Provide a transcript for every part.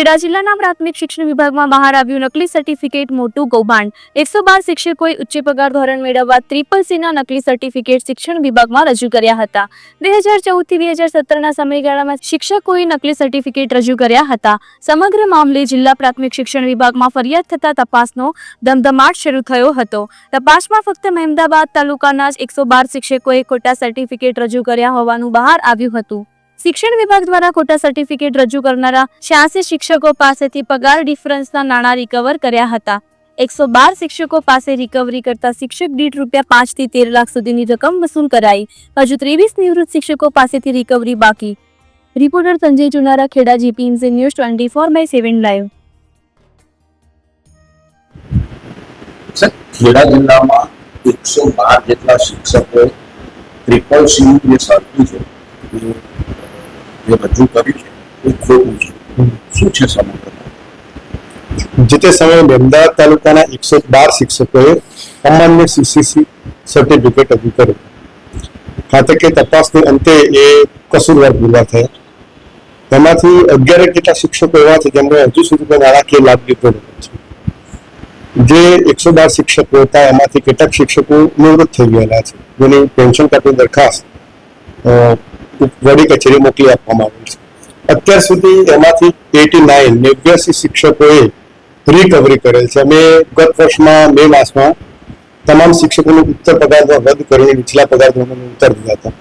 ખેડા જિલ્લાના પ્રાથમિક શિક્ષણ વિભાગમાં બહાર આવ્યું નકલી સર્ટિફિકેટ મોટું કૌભાંડ. એકસો બાર શિક્ષકોએ ઉચ્ચ પગાર ધોરણ મેળવવા ત્રિપલ સીના નકલી સર્ટિફિકેટ શિક્ષણ વિભાગમાં રજૂ કર્યા હતા. બે હજાર ચૌદથી બે હજાર સત્તરના સમયગાળામાં શિક્ષકોએ નકલી સર્ટિફિકેટ રજૂ કર્યા હતા. સમગ્ર મામલે જિલ્લા પ્રાથમિક શિક્ષણ વિભાગમાં ફરિયાદ થતા તપાસનો ધમધમાટ શરૂ થયો હતો. તપાસમાં ફક્ત મહેમદાબાદ તાલુકાના જ એકસો બાર શિક્ષકોએ ખોટા સર્ટિફિકેટ રજૂ કર્યા હોવાનું બહાર આવ્યું હતું. શિક્ષણ વિભાગ દ્વારા ખોટા સર્ટિફિકેટ રજૂ કરનારા છ્યાસી શિક્ષકો પાસેથી પગાર ડિફરન્સના નાણાં રિકવર કર્યા હતા. એકસો બાર શિક્ષકો પાસે રિકવરી કરતા શિક્ષક દીઠ રૂપિયા પાંચથી તેર લાખ સુધીની રકમ વસૂલ કરાઈ. હજુ ત્રેવીસ નિવૃત્ત શિક્ષકો પાસેથી રિકવરી બાકી. Reporter Sanjay Chunara, Kheda GPMC news twenty four by seven live Kheda જિલ્લામાં એકસો બાર જેટલા શિક્ષકોએ ટ્રિપલ સી જે એ જે રજૂ કર્યું છે. એ ખોટું છે. શું છે સમગ્ર? જે તે સમયે અમદાવાદ તાલુકાના એકસો બાર શિક્ષકોએ અમાન્ય સીસીસી સર્ટિફિકેટ રજૂ કર્યું ખાતકે તપાસની અંતે એ કસૂરવાર પુરવાર થયા. તેમાંથી અગિયાર જેટલા શિક્ષકો એવા છે જેમણે હજુ સુધી કોઈ નાણાકીય લાભ લીધો નથી. જે એકસો બાર શિક્ષકો હતા, એમાંથી કેટલાક શિક્ષકો નિવૃત્ત થઈ ગયેલા છે. જેની પેન્શન કાપની દરખાસ્ત વડી કચેરી મોકલી આપવામાં આવી છે. અત્યાર સુધી એમાંથી એટી નાઇન નેવ્યાસી શિક્ષકોએ રિકવરી કરેલ છે. અમે ગત વર્ષમાં મે માસમાં તમામ શિક્ષકોનું ઉત્તર પગાર ધોરણ રદ કરીને નીચલા પગાર ધોરણને ઉત્તર દીધા હતા.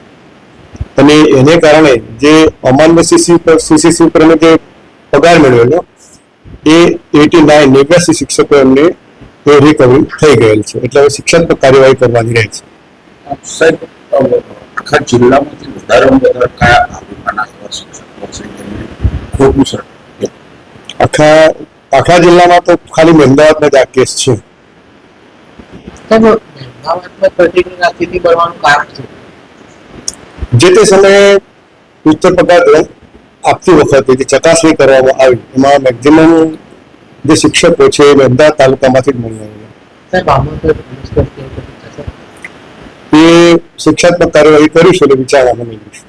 અને એને કારણે જે અમાન્ય સીસી પર સીસીસી ઉપર અમે જે પગાર મેળવેલો, એ એટી નાઇન નેવ્યાસી શિક્ષકો એમને એ રિકવરી થઈ ગયેલ છે. એટલે હવે શિક્ષાત્મક કાર્યવાહી કરવાની રહે છે. સાહેબ આખા જિલ્લામાંથી વધારેમાં વધારે કયા તાલુકાના એવા શિક્ષકો છે જેમને ખોટું સર્ટિફિકેટ આખા આખા જિલ્લામાં તો ખાલી અમદાવાદમાં જ આ કેસ છે. જે તે સમયે ઉત્તર પગાર આપતી વખતે જે ચકાસણી કરવામાં આવી એમાં મેક્ઝિમમ જે શિક્ષકો છે એ અમદાવાદ તાલુકામાંથી જ મળી આવેલા સાહેબ આમાં તો પોલીસ કેસ કેવી રીતે થશે એ શિક્ષાત્મક કાર્યવાહી કરીશું એટલે નહીં લઈશું